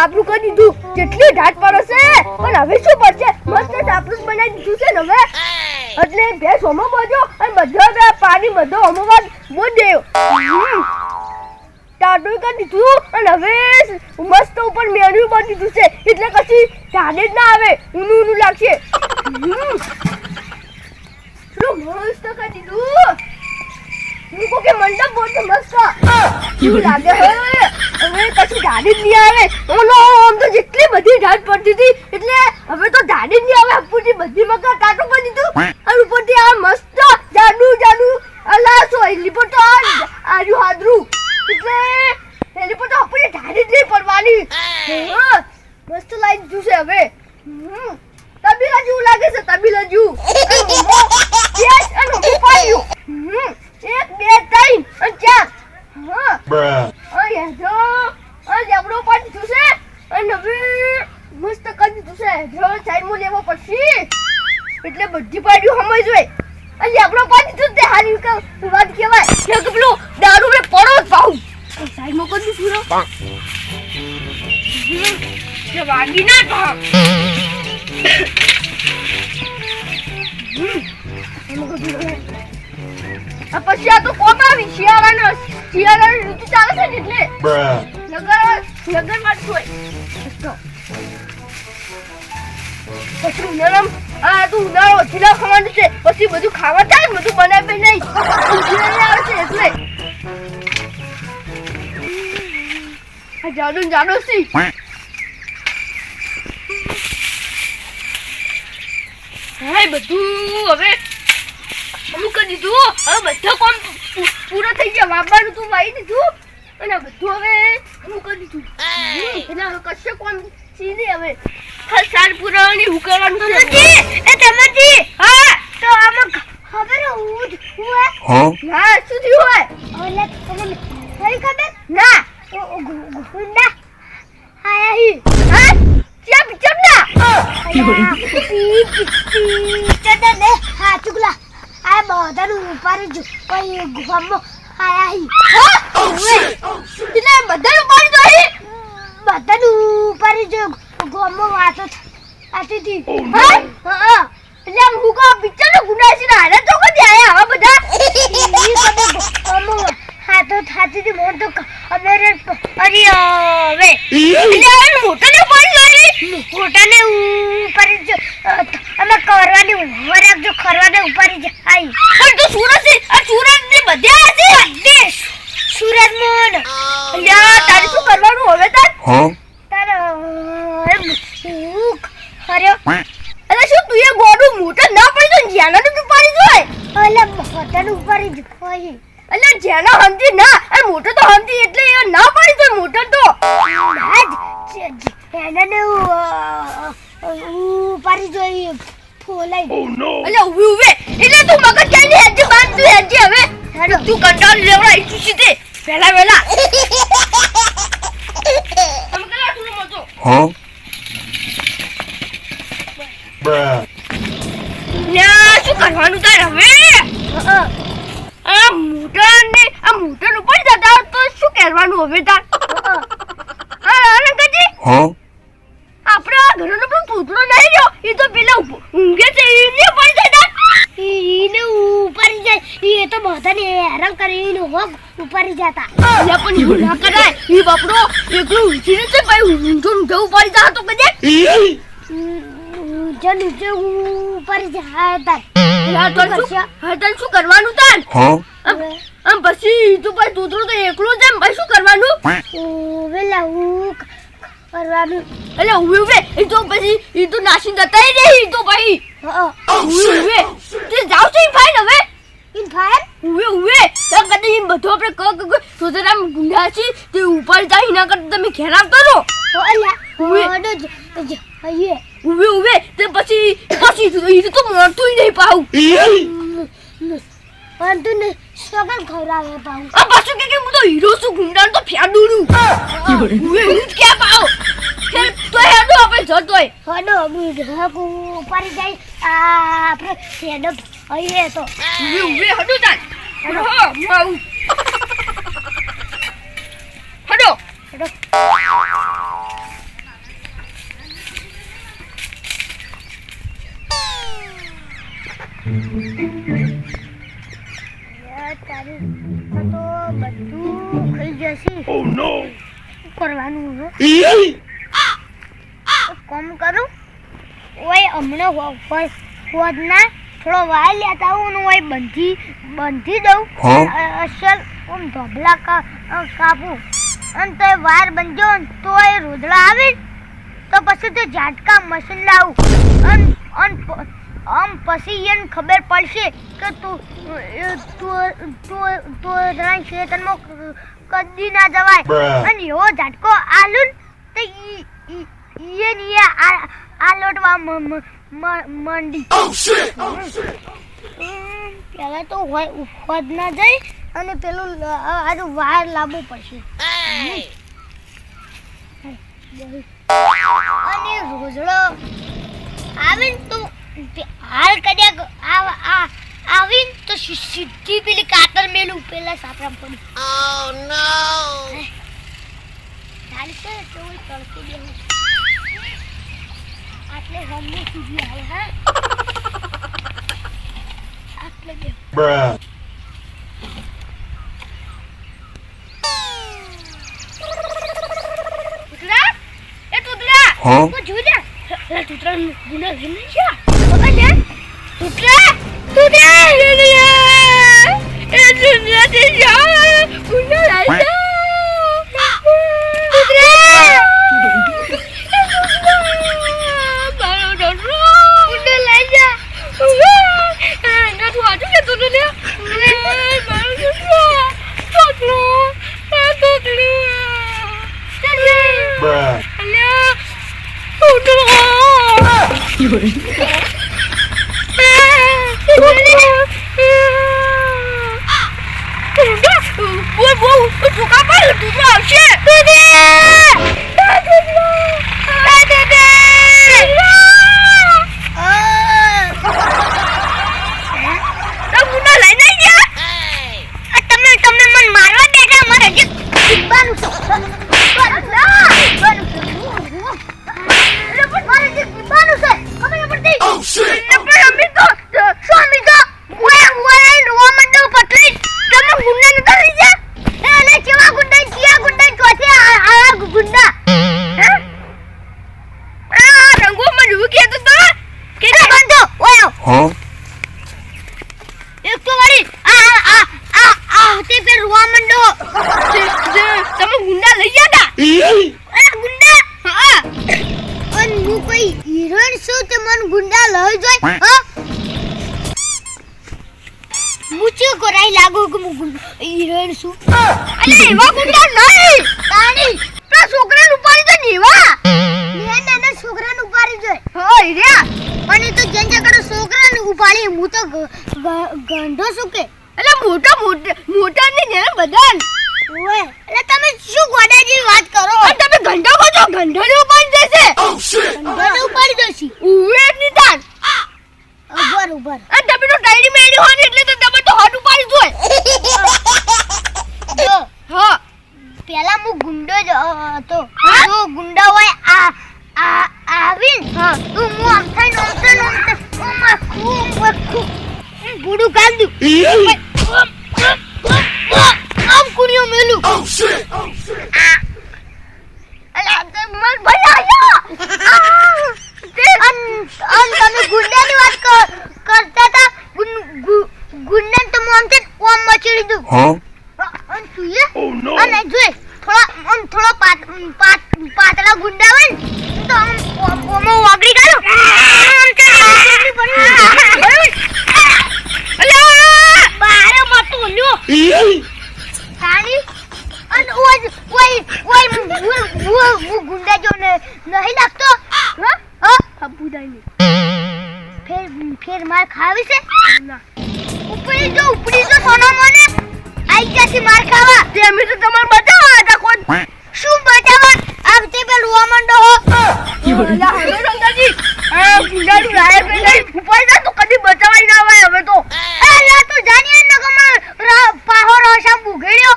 સાપરું કરી દીધું. કેટલી ઢાટ પડશે પણ હવે શું પડશે? મસ્ત સાપરું બનાવી દીધું છે ને હવે. એટલે ભેંસ હોમો બોજો અને બધો પાણી બધો હોમો બાદ બોલ દેવ ટાટું કરી દીધું અને હવે મસ્ત ઉપર મેળવી બની દીધું છે. એટલે કશી ઢાડે જ ના આવે. ઊનું ઊનું લાગશે. શું મસ્ત કરી દીધું? મૂકો કે મંડપ બોલ તો મસ્ત એવું લાગે? હે હવે કશું ઢાડી જ નહીં આવે. ઓલો આમ તો જેટલી બધી ઢાડ પડતી હતી એટલે હવે તો ઢાડી જ નહીં આવે ઉપરથી બધી મકા કાટું કરી દીધું અને ઉપરથી આ મસ્ત જાડુ જાડુ અલા સો એલી પર તો આ આર્યું હાદરું એટલે એલી પર તો આપણે ઢાડી જ નહીં પડવાની હા, મસ્ત લાઈન દીધું છે હવે હમ. તબીલા જેવું લાગે છે તબીલા જેવું અને મોમો, પેટ અને મોમો પાડ્યું. હમ. એક બે ત્રણ અને ચાર Bruh. અહીંયા જો આ લેબડો પણ દીધું છે અને હવે મસ્ત કરી દીધું છે જો સાઈડમાં લેવો પડશે. એટલે બધી પાડ્યું સમજ હોય. આ લેબડો પણ તું તે હારી ક- વાત કહેવાય. કે કે પેલું દારૂ મે પડો જ પાઉં સાઈડમાં કરી દીધું. કે વાગી ના. આ પછી આ તો કોમ આવી શિયાળાનો શિયાળાની ઋતુ ચાલે છે ને એટલે. લગન લગન વાત હોય. પછી ઉનાળામાં આ તું ઉનાળો ઓછીલા ખાવાનું છે. પછી બધું ખાવા થાય બધું બનાવે નહીં ઉનાળે આવે છે એટલે. આ જાડો જાડો સી હા બધું હવે અમુક દીધું. હવે બધા પૂ- પૂરા થઈ ગયા. વાવવાનું તું વાઈ દીધું અને બધું હવે હું કરી દીધું. હવે કશે કામ સીધી હવે. સાલ પુરાવાની હું કરવાનું છે. એ તમજી હા તો આમાં ખબર હું? હું શું થયું હોય ઓલે તમને કઈ ખબર ના ગુંડા આયા હી હા ચમ ચમ ના ચડને હા ચુગલા આ બધાનું ઉપર જ કોઈ ગુફામાં આયા હી હા ઓવે એટલે બધાનું પાણી તો અહીં બધાનું ઉપર જ ગોમમાં વાતો આતી હતી હા હા એટલે આમ હું કહું પિક્ચર નો ગુના છે ને હારે તો કદી આયા આવા બધા ઈ કદે ગોમમાં હાથો થાતી હતી મોર તો અમે અરે અરે હવે એટલે હવે મોટા ને પાણી લાવી મોટાને ઉપર જ કરવાની વરાક જો ખરવાને ઉપર જ. આઈ. પણ તું સુરત છે? આ સુરત ને બધે આજે છે? દેશ સુરત મોન અલ્યા તારે શું કરવાનું હવે તાર? તારો અરે હું કર્યો અરે શું તું એ ગોડું મોટા ના પડી તો જ્યાના તું પાડી જોય? ઓલે મોટા ઉપર જ હોય. અલે જ્યાના હમતી ના. અને મોટો તો હમતી એટલે એ ના પડી તો મોટો તો. આજ ને ઉપર જોઈ. ફોલાઈ અલ્યા ઊભી ઊભી એટલે તું મગજ ક્યાં ને હેજી બાંધ તું હેજી હવે. હેડો. તું કંટાળી લેવડા ઈચ્છું સીધે પહેલા પહેલા. Huh? Bruh. શું કરવાનું તાર હવે? આ મોટર ને આ મોટર ઉપર જતા તો શું કરવાનું હવે તાર? હા? આપણે આ ઘરનો પણ પૂતળો નહીં રહ્યો. એ તો પેલા ઊંઘે છે એને પડી જાય એને ઉપર જાય. એ તો બધાને હેરાન કરીને હોગ ઉપર જતા. એ પણ એવું ના કરાય. એ બાપડો એકલું ઊંચીને છે ભાઈ? ઊંધો ઊંધો ઉપર જા તો કદે જન ઊંચે ઉપર જાય. તાર. તો શું કરવાનું તાર? પછી આમ પછી ઈ તો ભાઈ તૂતરો તો એકલો જ એમ. ભાઈ શું કરવાનું? વેલા હું કરવાનું એટલે ઉભે ઉભે એ તો પછી એ તો નાસી જતા નહીં ઈ તો ભાઈ ઉભે ઉભે તે જાવ છે ભાઈ હવે. ઇન ફાયર ઉવે ઉવે. તો કદી એમ બધો આપણે ક ક તો જરા ગુંડા છે તે ઉપર જાય ના કરતા તમે ઘેર આવતા રહો. ઉવે. ઉવે તે પછી પછી તો ઈ તો મળતું નહીં પાઉં પણ તું ને સગન ખવડાવે પાઉં આ પાછું કે કે હું તો હીરો છું ગુંડા તો ફ્યાડુડું ઉવે હું જ ક્યાં પાઉં જતો હોય હનો હકુ પડી જાય. આ આપણે સેડપ અહીએ તો. ઊભી ઊભી હડો તાન હડો. માઉ હડો. હડો. બધું ખાઈ જશે. Oh, કરવાનું કામ કરું? ઓય હમણાં હો- થોડો વાર લેતા આવું ને ઓય બંધી બંધી દઉં. અસલ આમ ધોબલા કાપું. અને તો વાર બંધ્યો તો એ રોદડા આવે તો પછી તો ઝાટકા મશીન લાવું. અન અન આમ પછી એને ખબર પડશે કે તું તું તું તું ખેતરમાં કદી ના જવાય. અને એવો ઝાટકો આલું ને તો ઈ ઈએ ને આ આ લોટવા મ- મ- મ- મંડી હમ, પેલા તો હોય ઉપવાદ ના જાય અને પેલું લ- આ- આનું વાર લાવવું પડશે અને રોજડો આવે ને તો હાલ કર્યા આ- આ- આવી ને તો સીધી પેલી કાતર મેલું પેલા સાપરામ પડી ચાલશે તો તડકે બેહું. આટલે હમને સીધી આવે હા? આટલે બે ટુકડા Huh? તું જોઈ લે લે ટુકડા ગુના ગમે છે ખબર છે ટુકડા ટુકડા 哥哥，有人。我我我我我干嘛要读大学？弟弟，大姐姐。રૂકે તો? તો કે બંધો ઓય. Huh? એક તો વાળી આ આ આ આ તે પે રોવા મંડો. તમે ગુંડા લઈ ગયા હતા અરે ગુંડા? હા. અન હું કોઈ હિરણ છું તે મન ગુંડા લઈ જાય? હા? મુચે કોરાઈ લાગો કે હું હિરણ છું. અલે એવા ગુંડા નહીં. તાણી. પેલા છોકરાને ઉપાડી તો નીવા ને નાના છોકરાને ઉપાડી જોય હા અને તો જેન જગડ છોકરાને ઉપાડી હું તો ગ- ગ- ગંધો શું એટલે મોટો મોટો મોટા ને ને બધાન. ઓય એટલે તમે શું ગોડા જેવી વાત કરો? તમે ગંધો કહો છો ગંધો ને ઉપાડી દેશે. ને ઉપાડી અમે તો તમાર બચાવવા હતા કોણ શું બચાવવા આવતી તે પેલ રોવા માંડો હો. અલા હવે રંગાજી આ ગુંડાનું લાયક નહીં ઉપર જા તો કદી બચાવાય ના આવે હવે તો. અલા તો જાણીએ ન કમર પાહો રોશા બુઘેડ્યો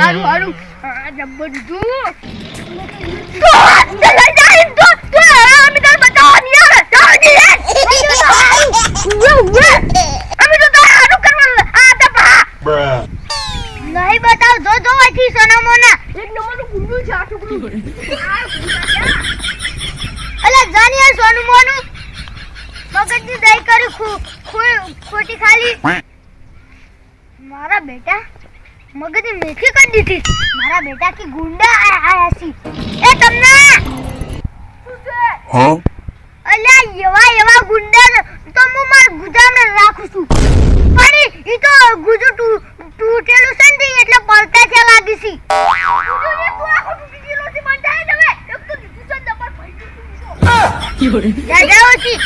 હારું હારું. આ જબ્બર દીધું. તો ચલા જાય તો. તો અમે તો બચાવવા નહીં આવે. જાઓ જી મારા બેટા મગજ મેથી કરી દીધી. મારા બેટા કે ગુંડા આયા છી એ તમને! છે? અલ્યા એવા એવા ગુંડા તો હું મારા ગુજામને રાખું છું. પણ ઈ તો ગુજુ તૂટેલું છે ને એટલે પલટા છે લાગી છે. ઉજોને તું આખો તૂટી ગયેલો છે મને જાય હવે. એક તો દીધું છે ડબલ ભાઈ દીધું દાદા ઓછી.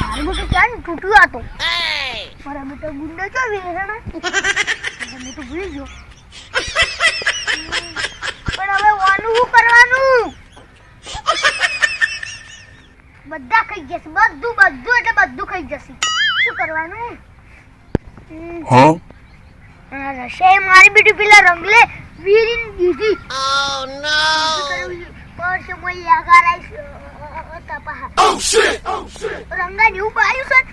મારું મોટું ક્યાં તૂટ્યું આ તો મારા બેટા ગુંડો ચો વેરણા મેં તો ભૂલી ગયો. પણ હવે વાનું શું કરવાનું? બધા ખાઈ જશે બધું બધું એટલે બધું ખાઈ જશે. શું કરવાનું? હા? રશે મારી બેટી પેલા રંગલે વીરીન દીધી. ઓ નો પર પરસે કોઈ આગાર આવીશ તપા. Oh shit! Oh shit! Ranga જેવું પાડ્યું છે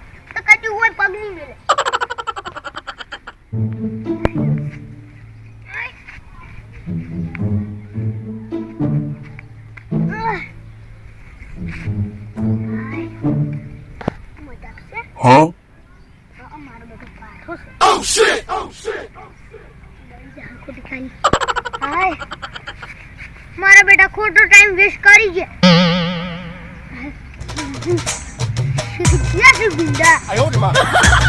તો હોય પગ નહીં મેલે Huh? Oh shit! Oh shit! મારા બેટા ખોટો ટાઈમ વેસ્ટ કરી ગયા 哎呦我的妈！